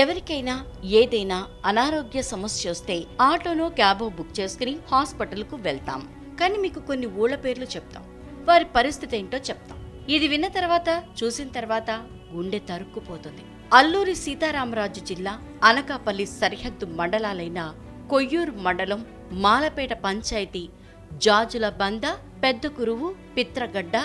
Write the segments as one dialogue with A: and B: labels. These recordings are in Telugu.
A: ఎవరికైనా ఏదైనా అనారోగ్య సమస్య వస్తే ఆటోనో క్యాబో బుక్ చేసుకుని హాస్పిటల్కు వెళ్తాం. కానీ మీకు కొన్ని ఊళ్ళ పేర్లు చెప్తాం. వారి పరిస్థితి ఏంటో చెప్తాం. ఇది విన్న తర్వాత చూసిన తర్వాత గుండె తరుక్కుపోతుంది. అల్లూరి సీతారామరాజు జిల్లా అనకాపల్లి సరిహద్దు మండలాలైన కొయ్యూరు మండలం మాలపేట పంచాయతీ జాజుల బంద పెద్ద కురువు పిత్రగడ్డ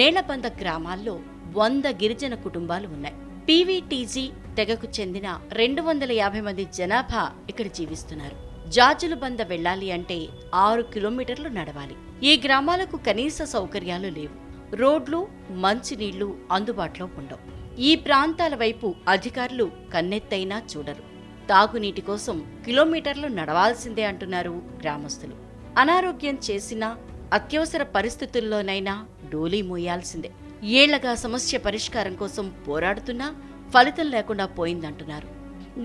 A: నేలబంద గ్రామాల్లో వంద గిరిజన కుటుంబాలు ఉన్నాయి. పీవీటీజీ తెగకు చెందిన రెండు వందల యాభై మంది జనాభా ఇక్కడ జీవిస్తున్నారు. జాజుల బంద వెళ్ళాలి అంటే ఆరు కిలోమీటర్లు నడవాలి. ఈ గ్రామాలకు కనీస సౌకర్యాలు లేవు. రోడ్లు మంచినీళ్ళు అందుబాటులో ఉండవు. ఈ ప్రాంతాల వైపు అధికారులు కన్నెత్తైనా చూడరు. తాగునీటి కోసం కిలోమీటర్లు నడవాల్సిందే అంటున్నారు గ్రామస్తులు. అనారోగ్యం చేసినా అత్యవసర పరిస్థితుల్లోనైనా డోలీ మోయాల్సిందే. ఏళ్ళగా సమస్య పరిష్కారం కోసం పోరాడుతున్నా ఫలితం లేకుండా పోయిందంటున్నారు.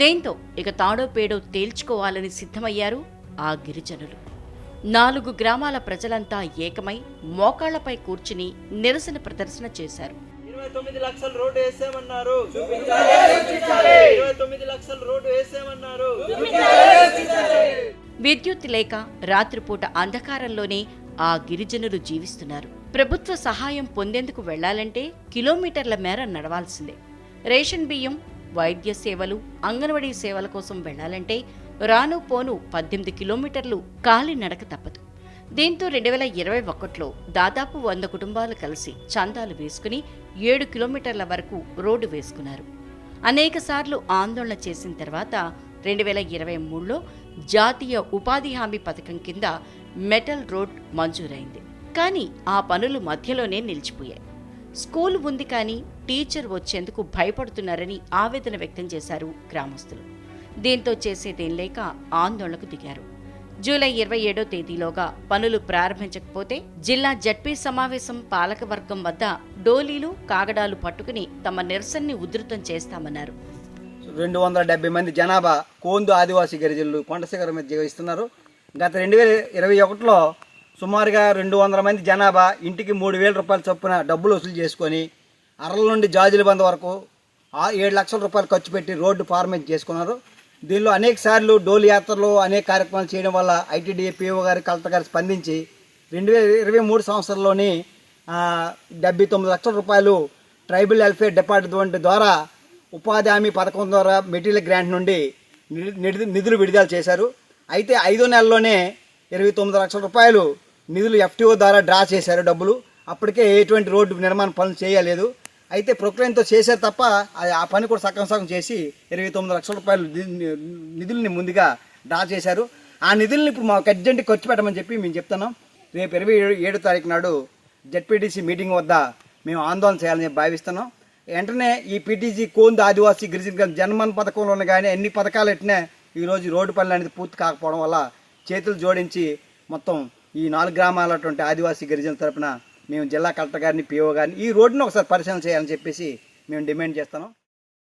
A: దీంతో ఇక తాడో పేడో తేల్చుకోవాలని సిద్ధమయ్యారు ఆ గిరిజనులు. నాలుగు గ్రామాల ప్రజలంతా ఏకమై మోకాళ్ళపై కూర్చుని నిరసన ప్రదర్శన చేశారు.
B: ఇరవై తొమ్మిది లక్షల రోడ్డు వేసామన్నారు ఇరవై తొమ్మిది లక్షల రోడ్డు వేసామన్నారు
A: విద్యుత్ లేక రాత్రిపూట అంధకారంలోనే ఆ గిరిజనులు జీవిస్తున్నారు. ప్రభుత్వ సహాయం పొందేందుకు వెళ్ళాలంటే కిలోమీటర్ల మేర నడవాల్సిందే. రేషన్ బియ్యం వైద్య సేవలు అంగన్వాడీ సేవల కోసం వెళ్ళాలంటే రాను పోను పద్దెనిమిది కిలోమీటర్లు కాలి నడక తప్పదు. దీంతో రెండు వేల ఇరవై ఒకటిలో దాదాపు వంద కుటుంబాలు కలిసి చందాలు వేసుకుని ఏడు కిలోమీటర్ల వరకు రోడ్డు వేసుకున్నారు. అనేక సార్లు ఆందోళన చేసిన తర్వాత రెండు వేల ఇరవై మూడులో జాతీయ ఉపాధి హామీ పథకం కింద మెటల్ రోడ్ మంజూరైంది. కానీ ఆ పనులు మధ్యలోనే నిలిచిపోయాయి. స్కూల్ ఉంది కానీ టీచర్ వచ్చేందుకు భయపడుతున్నారని ఆవేదన వ్యక్తం చేశారు గ్రామస్తులు. దీంతో చేసేదేం లేక ఆందోళనకు దిగారు. జూలై ఇరవై ఏడో తేదీలోగా పనులు ప్రారంభించకపోతే జిల్లా జడ్పీ సమావేశం పాలకవర్గం వద్ద డోలీలు కాగడాలు పట్టుకుని తమ నిరసనని ఉధృతం చేస్తామన్నారు.
C: రెండు వందల డెబ్బై మంది జనాభా కోందు ఆదివాసీ గిరిజనులు కొండశిఖరం మీద జీవిస్తున్నారు గత రెండు వేల ఇరవై ఒకటిలో సుమారుగా రెండు వందల మంది జనాభా ఇంటికి మూడు వేల రూపాయల చొప్పున డబ్బులు వసూలు చేసుకొని అరల నుండి జాజుల బంద వరకు ఏడు లక్షల రూపాయలు ఖర్చు పెట్టి రోడ్డు ఫార్మేట్ చేసుకున్నారు. దీనిలో అనేక సార్లు డోలు యాత్రలు అనేక కార్యక్రమాలు చేయడం వల్ల ఐటీడీఏ పిఓ గారు కలెక్టర్ గారు స్పందించి రెండు వేల ఇరవై మూడు సంవత్సరంలోని డెబ్బై తొమ్మిది లక్షల రూపాయలు ట్రైబల్ వెల్ఫేర్ డిపార్ట్మెంట్ ద్వారా ఉపాధి హామీ పథకం ద్వారా మెటీరియల్ గ్రాంట్ నుండి నిధులు విడుదల చేశారు. అయితే ఐదో నెలలోనే ఇరవై తొమ్మిది లక్షల రూపాయలు నిధులు ఎఫ్టీఓ ద్వారా డ్రా చేశారు డబ్బులు. అప్పటికే ఎటువంటి రోడ్డు నిర్మాణ పనులు చేయలేదు. అయితే ప్రొక్లైన్తో చేశారు తప్ప ఆ- పని కూడా సగం సగం చేసి ఇరవై తొమ్మిది లక్షల రూపాయలు నిధుల్ని ముందుగా డ్రా చేశారు. ఆ నిధుల్ని ఇప్పుడు మాకు అర్జెంట్ ఖర్చు పెట్టమని చెప్పి మేము చెప్తున్నాం. రేపు ఇరవై ఏడు ఏడో తారీఖు నాడు జెడ్పీటీసీ మీటింగ్ వద్ద మేము ఆందోళన చేయాలని భావిస్తున్నాం. వెంటనే ఈ పీటీసీ కోంద ఆదివాసీ గిరిజన జన్మన్ పథకంలోనే కానీ ఎన్ని పథకాలు ఎట్టినా ఈరోజు రోడ్డు పనులు అనేది పూర్తి కాకపోవడం వల్ల చేతులు జోడించి మొత్తం ఈ నాలుగు గ్రామాలటువంటి ఆదివాసీ గిరిజనుల తరపున మేము జిల్లా కలెక్టర్ గారిని పిఓ గారిని ఈ రోడ్డును ఒకసారి పరిశీలన చేయాలని చెప్పేసి మేము డిమాండ్ చేస్తున్నాం.